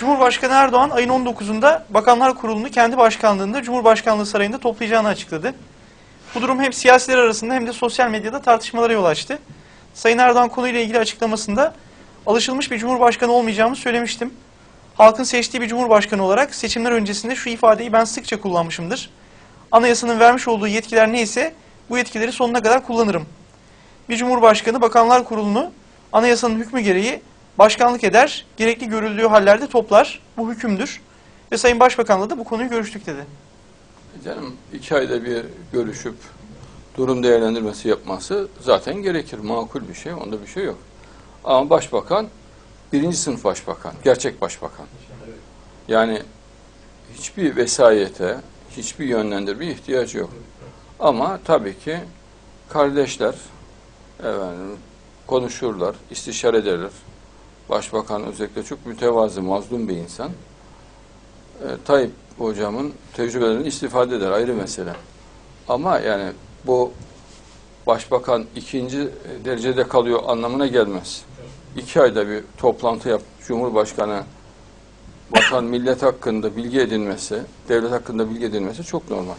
Cumhurbaşkanı Erdoğan ayın 19'unda Bakanlar Kurulu'nu kendi başkanlığında Cumhurbaşkanlığı Sarayı'nda toplayacağını açıkladı. Bu durum hem siyasiler arasında hem de sosyal medyada tartışmalara yol açtı. Sayın Erdoğan konuyla ilgili açıklamasında alışılmış bir cumhurbaşkanı olmayacağımı söylemiştim. Halkın seçtiği bir cumhurbaşkanı olarak seçimler öncesinde şu ifadeyi ben sıkça kullanmışımdır. Anayasanın vermiş olduğu yetkiler neyse bu yetkileri sonuna kadar kullanırım. Bir cumhurbaşkanı bakanlar kurulunu anayasanın hükmü gereği başkanlık eder, gerekli görüldüğü hallerde toplar. Bu hükümdür. Ve Sayın Başbakan'la da bu konuyu görüştük dedi. Canım iki ayda bir görüşüp durum değerlendirmesi yapması zaten gerekir. Makul bir şey. Onda bir şey yok. Ama başbakan birinci sınıf başbakan. Gerçek başbakan. Yani hiçbir vesayete, hiçbir yönlendirmeye ihtiyacı yok. Ama tabii ki kardeşler efendim, konuşurlar, istişare ederler. Başbakan özellikle çok mütevazı, mazlum bir insan. E, Tayyip hocamın tecrübelerini istifade eder ayrı mesele. Ama yani bu başbakan ikinci derecede kalıyor anlamına gelmez. İki ayda bir toplantı yap, Cumhurbaşkanı vatan millet hakkında bilgi edinmesi, devlet hakkında bilgi edinmesi çok normal.